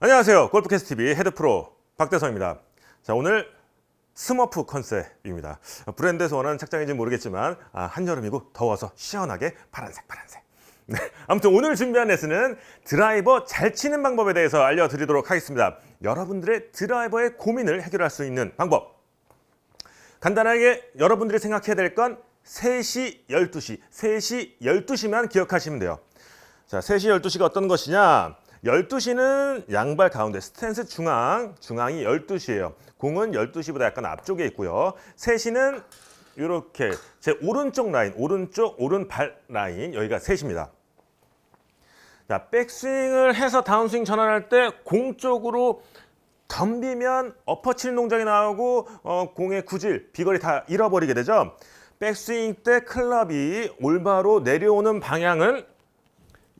안녕하세요. 골프캐스트 TV 헤드프로 박대성입니다. 자, 오늘 스머프 컨셉입니다. 브랜드에서 원하는 착장인지 모르겠지만 아, 한여름이고 더워서 시원하게 파란색 파란색. 네, 아무튼 오늘 준비한 레슨은 드라이버 잘 치는 방법에 대해서 알려드리도록 하겠습니다. 여러분들의 드라이버의 고민을 해결할 수 있는 방법. 간단하게 여러분들이 생각해야 될 건 3시, 12시, 3시, 12시만 기억하시면 돼요. 자, 3시, 12시가 어떤 것이냐? 12시는 양발 가운데 스탠스 중앙, 중앙이 12시예요. 공은 12시보다 약간 앞쪽에 있고요. 3시는 이렇게 제 오른쪽 라인, 오른쪽 오른발 라인 여기가 3시입니다. 자, 백스윙을 해서 다운스윙 전환할 때 공 쪽으로 덤비면 엎어치는 동작이 나오고 어, 공의 구질, 비거리 다 잃어버리게 되죠. 백스윙 때 클럽이 올바로 내려오는 방향은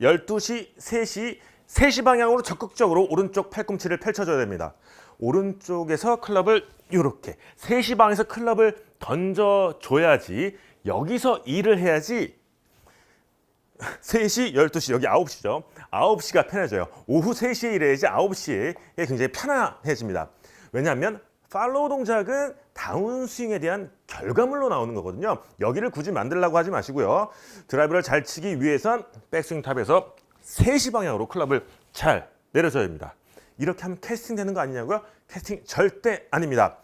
12시, 3시, 3시 방향으로 적극적으로 오른쪽 팔꿈치를 펼쳐줘야 됩니다. 오른쪽에서 클럽을 이렇게 3시 방에서 클럽을 던져줘야지 여기서 일을 해야지 3시, 12시, 여기 9시죠. 9시가 편해져요. 오후 3시에 일해야지 9시에 굉장히 편안해집니다. 왜냐하면 팔로우 동작은 다운스윙에 대한 결과물로 나오는 거거든요. 여기를 굳이 만들려고 하지 마시고요. 드라이브를 잘 치기 위해선 백스윙 탑에서 3시 방향으로 클럽을 잘 내려줘야 됩니다. 이렇게 하면 캐스팅 되는 거 아니냐고요? 캐스팅 절대 아닙니다.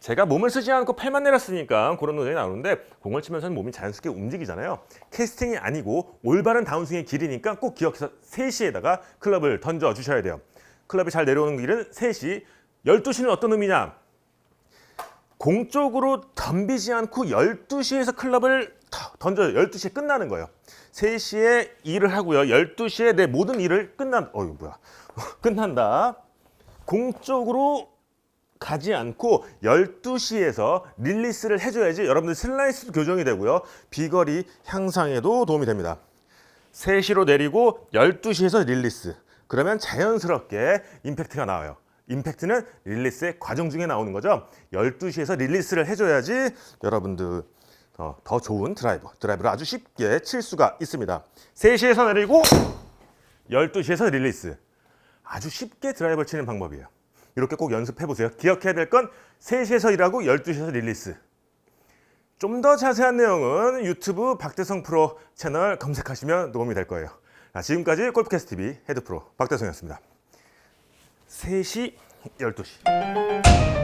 제가 몸을 쓰지 않고 팔만 내렸으니까 그런 노동이 나오는데 공을 치면서는 몸이 자연스럽게 움직이잖아요. 캐스팅이 아니고 올바른 다운스윙의 길이니까 꼭 기억해서 3시에다가 클럽을 던져 주셔야 돼요. 클럽이 잘 내려오는 길은 3시, 12시는 어떤 의미냐? 공 쪽으로 덤비지 않고 12시에서 클럽을 터- 던져요. 12시에 끝나는 거예요. 3시에 일을 하고요. 12시에 내 모든 일을 끝난, 어이 뭐야. 끝난다. 공 쪽으로 가지 않고 12시에서 릴리스를 해줘야지 여러분들 슬라이스도 교정이 되고요. 비거리 향상에도 도움이 됩니다. 3시로 내리고 12시에서 릴리스. 그러면 자연스럽게 임팩트가 나와요. 임팩트는 릴리스의 과정 중에 나오는 거죠. 12시에서 릴리스를 해줘야지 여러분들 어, 더 좋은 드라이버, 드라이브를 아주 쉽게 칠 수가 있습니다. 3시에서 내리고 12시에서 릴리스. 아주 쉽게 드라이버를 치는 방법이에요. 이렇게 꼭 연습해 보세요. 기억해야 될 건 3시에서 일하고 12시에서 릴리스. 좀 더 자세한 내용은 유튜브 박대성 프로 채널 검색하시면 도움이 될 거예요. 자, 지금까지 골프캐스트 TV 헤드 프로 박대성이었습니다. 3시, 12시.